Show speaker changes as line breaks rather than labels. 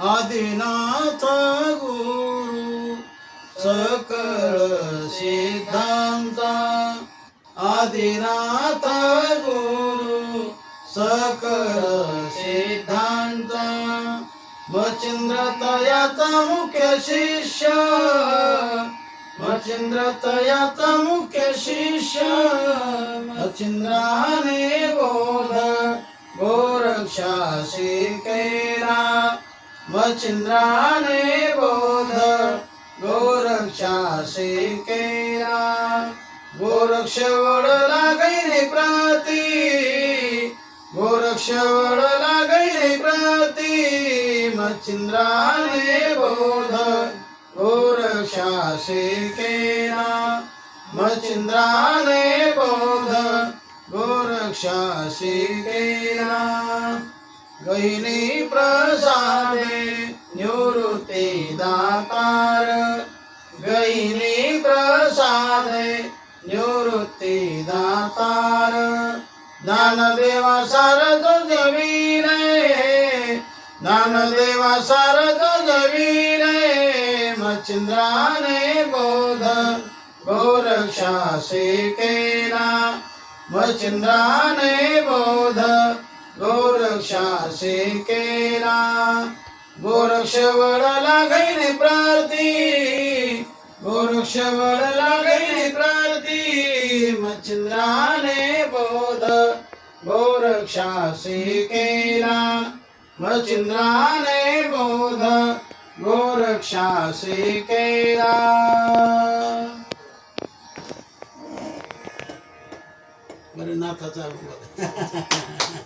आदिनाथ गुरु सकळ सिद्धांता आदिनाथ गुरु सकळ सिद्धांता. मचिंद्र तयाचा मुख्य शिष्य मचिंद्र तयाचा मुख्य शिष्य. मचिंद्राने बोध गोरक्षा शिकेरा मचिंद्राने बोध गोरक्षासे केला गोरक्ष वडला गैरे प्राती गोरक्ष वडला गैरे प्राती मच्छिंद्राने बोध गोरक्षा केला मच्छिंद्राने बोध गोरक्षा केला गैनी प्रसादे निवृत्ती दातार। गैनी प्रसादे निवृत्ती दातार। ज्ञानदेवा सारद जवीरे ज्ञानदेवा सारद जवीरे मच्छिंद्राने बोध गोरक्षा शिकेला मच्छिंद्राने बोध गोरक्षासे केला. गोरक्ष वडला गैरी प्रार्थी. गोरक्ष वडला गैरी प्रार्थी. मच्छिंद्राने बोध. गोरक्षासे केला. मच्छिंद्राने बोध. गोरक्षासे केला. बरं नाथाचा